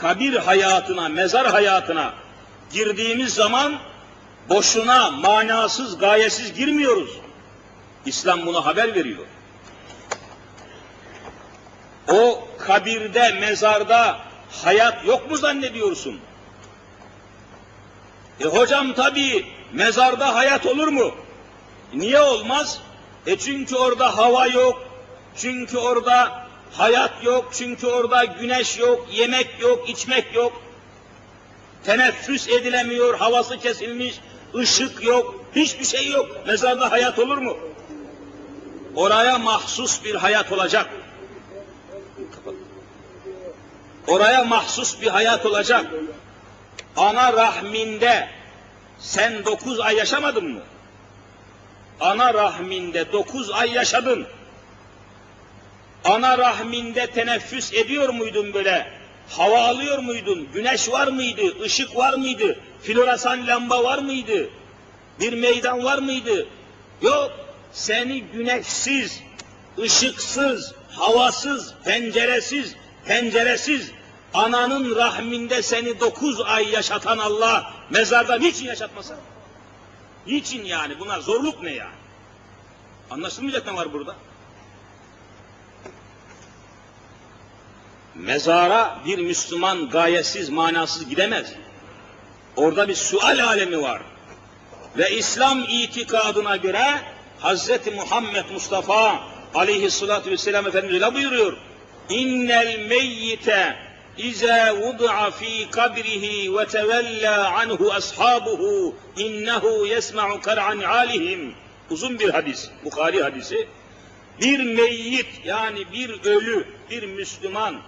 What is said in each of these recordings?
kabir hayatına, mezar hayatına girdiğimiz zaman boşuna, manasız, gayesiz girmiyoruz. İslam bunu haber veriyor. O kabirde, mezarda hayat yok mu zannediyorsun? E hocam tabii mezarda hayat olur mu? Niye olmaz? E çünkü orada hava yok, çünkü orada hayat yok, çünkü orada güneş yok, yemek yok, içmek yok. Teneffüs edilemiyor, havası kesilmiş, ışık yok, hiçbir şey yok. Mezarda hayat olur mu? Oraya mahsus bir hayat olacak. Oraya mahsus bir hayat olacak. Ana rahminde sen dokuz ay yaşamadın mı? Ana rahminde dokuz ay yaşadın. Ana rahminde teneffüs ediyor muydun böyle? Hava alıyor muydun? Güneş var mıydı? Işık var mıydı? Floresan lamba var mıydı? Bir meydan var mıydı? Yok. Seni güneşsiz, ışıksız, havasız, penceresiz, penceresiz, ananın rahminde seni dokuz ay yaşatan Allah, mezarda niçin yaşatmasın? Niçin yani? Buna zorluk ne yani? Anlaşılmayacak ne var burada? Mezara bir Müslüman gayesiz, manasız gidemez. Orada bir sual alemi var. Ve İslam itikadına göre Hz. Muhammed Mustafa aleyhissalatü vesselam Efendimiz öyle buyuruyor. İnnel meyyite İza vudu'a fi kabrihi ve tevella anhu ashabuhu innehu yesma'u kar'an alihim. Uzun bir hadis, Bukhari hadisi. Bir meyyit yani bir ölü, bir Müslüman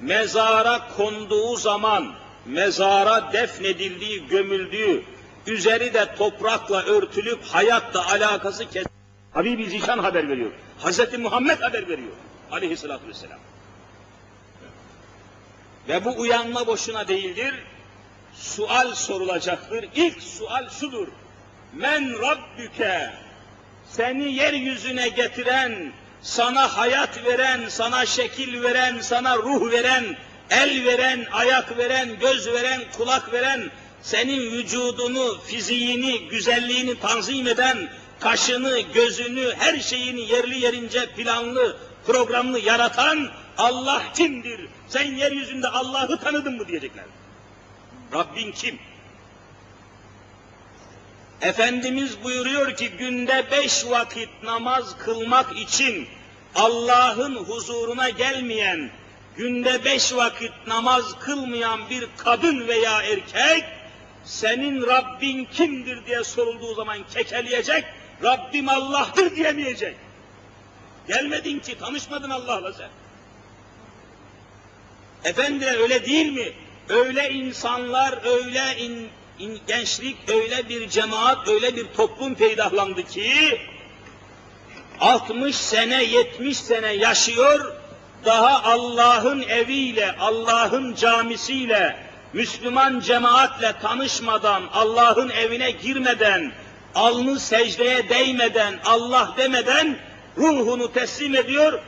mezara konduğu zaman, mezara defnedildiği, gömüldüğü, üzeri de toprakla örtülüp hayatla alakası kes. Habibi Zişan haber veriyor. Hazreti Muhammed haber veriyor. Aleyhissalatü vesselam. Ve bu uyanma boşuna değildir. Sual sorulacaktır. İlk sual şudur. Men Rabbüke seni yeryüzüne getiren, sana hayat veren, sana şekil veren, sana ruh veren, el veren, ayak veren, göz veren, kulak veren, senin vücudunu, fiziğini, güzelliğini tanzim eden, kaşını, gözünü, her şeyini yerli yerince planlı, programlı yaratan Allah kimdir? Sen yeryüzünde Allah'ı tanıdın mı diyecekler. Rabbin kim? Efendimiz buyuruyor ki günde beş vakit namaz kılmak için Allah'ın huzuruna gelmeyen, günde beş vakit namaz kılmayan bir kadın veya erkek, senin Rabbin kimdir diye sorulduğu zaman kekeleyecek, Rabbim Allah'tır diyemeyecek. Gelmedin ki, tanışmadın Allah'la sen. Efendim öyle değil mi? Öyle insanlar, öyle in, gençlik, öyle bir cemaat, öyle bir toplum peydahlandı ki 60 sene, 70 sene yaşıyor, daha Allah'ın eviyle, Allah'ın camisiyle, Müslüman cemaatle tanışmadan, Allah'ın evine girmeden, alnı secdeye değmeden, Allah demeden ruhunu teslim ediyor,